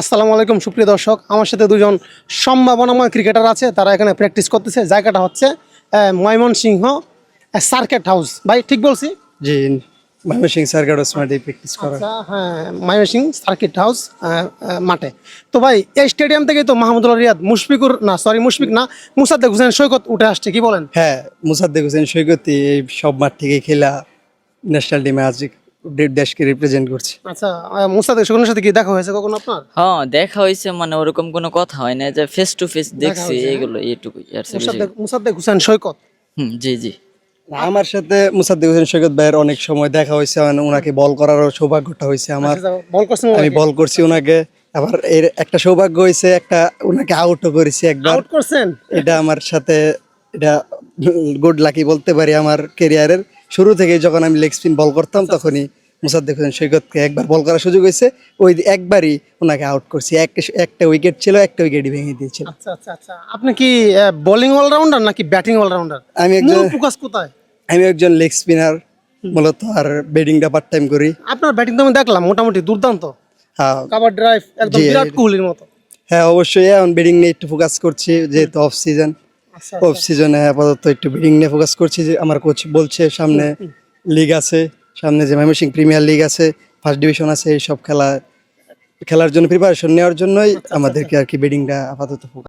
আসসালামু আলাইকুম সুপ্রিয় দর্শক। আমার সাথে দুজন সম্ভাবনাময় ক্রিকেটার আছে তারা এখানে প্র্যাকটিস করতেছে। জায়গাটা হচ্ছে ময়মনসিংহ সার্কেট হাউস ভাই ঠিক বলছি? জি ময়মনসিং সার্কার ওসমানে প্র্যাকটিস করা। আচ্ছা হ্যাঁ ময়মনসিংহ সার্কিট হাউস মাঠে। তো ভাই এই স্টেডিয়াম থেকে তো মাহমুদুল্লাহ রিয়াদ মুশফিকুর না সরি মুশফিক না মুসাদ্দেক হোসেন সৈকত উঠে আসছে কি বলেন? হ্যাঁ মুসাদ্দেক হোসেন সৈকতি এই সব মাঠ থেকে খেলা ন্যাশনাল টিমে আজ দেশকে রিপ্রেজেন্ট করছে। আচ্ছা সাথে কি দেখা হয়েছে কখনো আপনার? হ্যাঁ দেখা হয়েছে মানে ওরকম কোনো কথা হয় না যে ফেস টু ফেস দেখছি হ্যাঁ? এগুলো এইটুকুই আর সে মুসাদ্দেক মুসাদ্দেক হোসেন সৈকত? হুম জি জি। আমার সাথে মুসাদ্দেক হোসেন সৈকত ভাইয়ের অনেক সময় দেখা হয়েছে মানে ওনাকে বল করারও সৌভাগ্যটা হয়েছে আমার। আচ্ছা, বল আমি বল করছি ওনাকে আবার এর একটা সৌভাগ্য হয়েছে একটা ওনাকে আউটও করেছি একবার। আউট করছেন? এটা আমার সাথে এটা গুড লাকি বলতে পারি আমার ক্যারিয়ারের শুরু থেকে যখন আমি লেগ স্পিন বল করতাম তখনই মুসাদ্দেক হোসেন সৈকতকে একবার বল করার সুযোগ হয়েছে। ওই একবারই ওনাকে আউট করছি। এক একটা উইকেট ছিল একটা উইকেটই ভেঙে দিয়েছিল। আচ্ছা আচ্ছা আচ্ছা। আপনি কি বোলিং অলরাউন্ডার নাকি ব্যাটিং অলরাউন্ডার আমি একজন ফোকাস কোথায়? আমি একজন লেগ স্পিনার মূলত আর ব্যাটিংটা পার্ট টাইম করি। আপনার ব্যাটিং তো আমি দেখলাম মোটামুটি দুর্দান্ত। হ্যাঁ। কাভার ড্রাইভ একদম বিরাট কোহলির মতো। হ্যাঁ অবশ্যই এখন ব্যাটিং নিয়ে একটু ফোকাস করছি যেহেতু অফ সিজন অফ সিজনে আপাতত একটু ব্যাটিং নিয়ে ফোকাস করছি যে আমার কোচ বলছে সামনে লিগ আছে সামনে যে ময়মনসিং প্রিমিয়ার লিগ আছে ফার্স্ট ডিভিশন আছে এই সব খেলা খেলার জন্য প্রিপারেশন নেওয়ার জন্যই আমাদেরকে আর কি ব্যাটিংটা আপাতত focus